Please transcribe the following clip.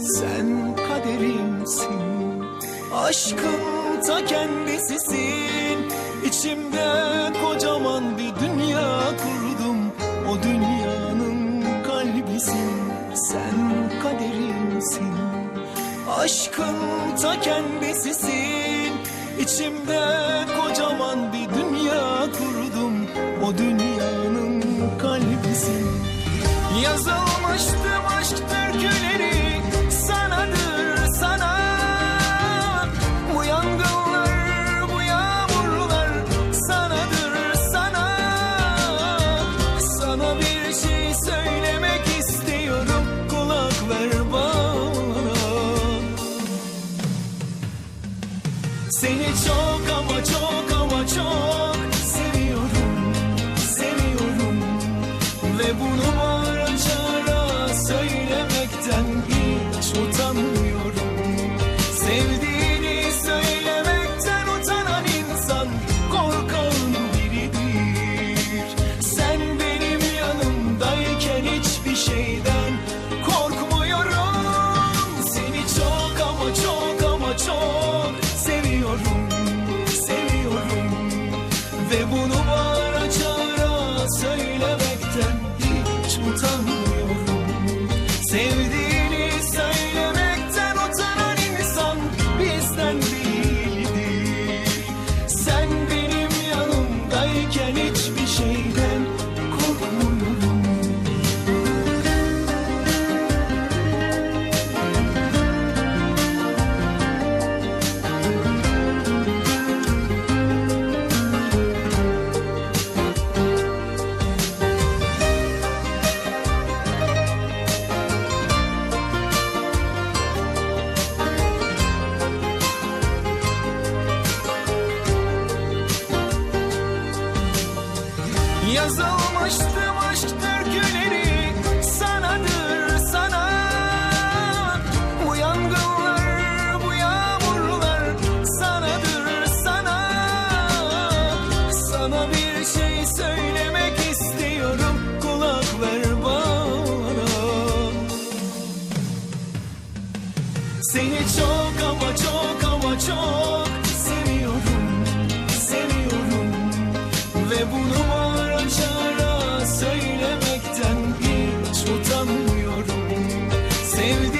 Sen kaderimsin. Aşkım ta kendisisin. İçimde kocaman bir dünya kurdum. O dünyanın kalbisin Sen kaderimsin. Aşkım ta kendisisin. İçimde kocaman bir dünya kurdum. O dünyanın kalbisin Yazılmıştım Ve bunu Yazılmıştım aşk türküleri Sanadır sana. Bu yangınlar, bu yağmurlar Sanadır sana. Sana bir şey söylemek istiyorum Kulak ver bana. Seni çok ama çok ama çok seviyorum, seviyorum. Ve bunu Sevdiğini